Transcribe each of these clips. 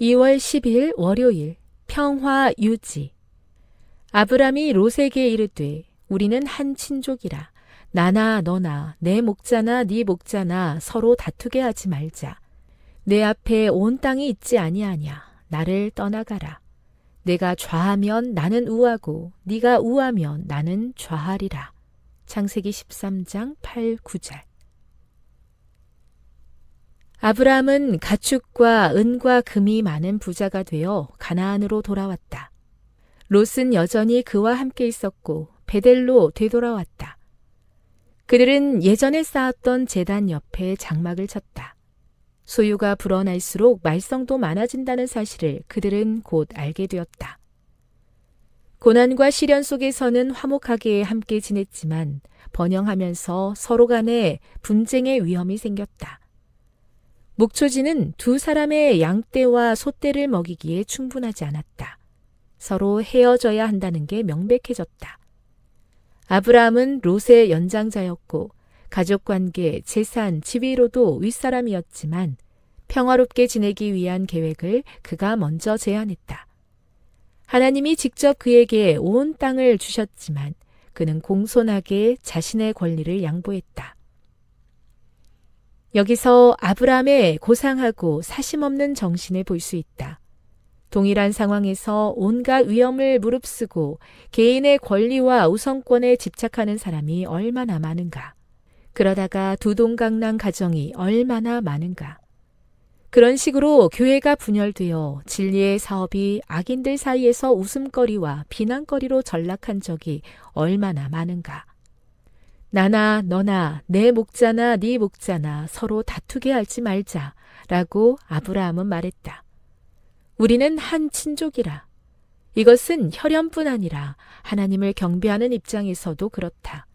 2월 10일 월요일 평화 유지. 아브람이 롯에게 이르되 우리는 한 친족이라. 나나 너나 내 목자나 네 목자나 서로 다투게 하지 말자. 내 앞에 온 땅이 있지 아니하냐? 나를 떠나가라. 내가 좌하면 나는 우하고 네가 우하면 나는 좌하리라. 창세기 13장 8, 9절 아브라함은 가축과 은과 금이 많은 부자가 되어 가나안으로 돌아왔다. 롯은 여전히 그와 함께 있었고 베델로 되돌아왔다. 그들은 예전에 쌓았던 재단 옆에 장막을 쳤다. 소유가 불어날수록 말썽도 많아진다는 사실을 그들은 곧 알게 되었다. 고난과 시련 속에서는 화목하게 함께 지냈지만 번영하면서 서로 간에 분쟁의 위험이 생겼다. 목초지는 두 사람의 양떼와 소떼를 먹이기에 충분하지 않았다. 서로 헤어져야 한다는 게 명백해졌다. 아브라함은 롯의 연장자였고 가족 관계, 재산, 지위로도 윗사람이었지만 평화롭게 지내기 위한 계획을 그가 먼저 제안했다. 하나님이 직접 그에게 온 땅을 주셨지만 그는 공손하게 자신의 권리를 양보했다. 여기서 아브라함의 고상하고 사심없는 정신을 볼 수 있다. 동일한 상황에서 온갖 위험을 무릅쓰고 개인의 권리와 우선권에 집착하는 사람이 얼마나 많은가. 그러다가 두동강난 가정이 얼마나 많은가. 그런 식으로 교회가 분열되어 진리의 사업이 악인들 사이에서 웃음거리와 비난거리로 전락한 적이 얼마나 많은가. 나나 너나 내 목자나 네 목자나 서로 다투게 하지 말자라고 아브라함은 말했다. 우리는 한 친족이라. 이것은 혈연뿐 아니라 하나님을 경배하는 입장에서도 그렇다.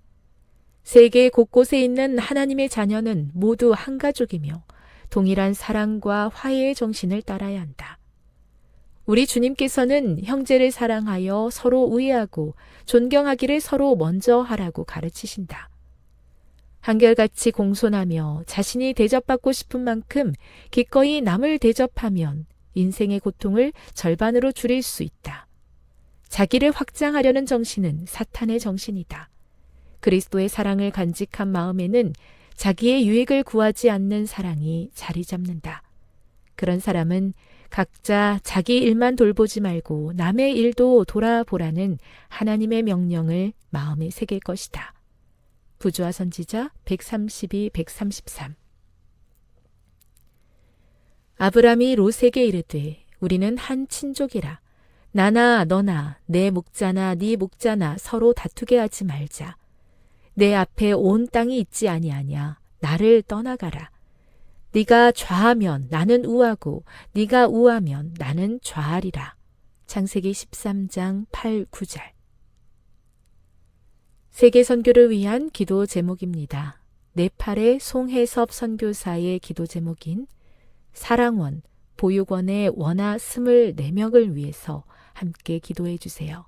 세계 곳곳에 있는 하나님의 자녀는 모두 한 가족이며 동일한 사랑과 화해의 정신을 따라야 한다. 우리 주님께서는 형제를 사랑하여 서로 우애하고 존경하기를 서로 먼저 하라고 가르치신다. 한결같이 공손하며 자신이 대접받고 싶은 만큼 기꺼이 남을 대접하면 인생의 고통을 절반으로 줄일 수 있다. 자기를 확장하려는 정신은 사탄의 정신이다. 그리스도의 사랑을 간직한 마음에는 자기의 유익을 구하지 않는 사랑이 자리 잡는다. 그런 사람은 각자 자기 일만 돌보지 말고 남의 일도 돌아보라는 하나님의 명령을 마음에 새길 것이다. 부조화 선지자 132, 133 아브람이 롯에게 이르되 우리는 한 친족이라. 나나 너나 내 목자나 네 목자나 서로 다투게 하지 말자. 내 앞에 온 땅이 있지 아니하냐. 나를 떠나가라 네가 좌하면 나는 우하고 네가 우하면 나는 좌하리라 창세기 13장 8, 9절 세계 선교를 위한 기도 제목입니다. 네팔의 송혜섭 선교사의 기도 제목인 사랑원 보육원의 원화 24명을 위해서 함께 기도해 주세요.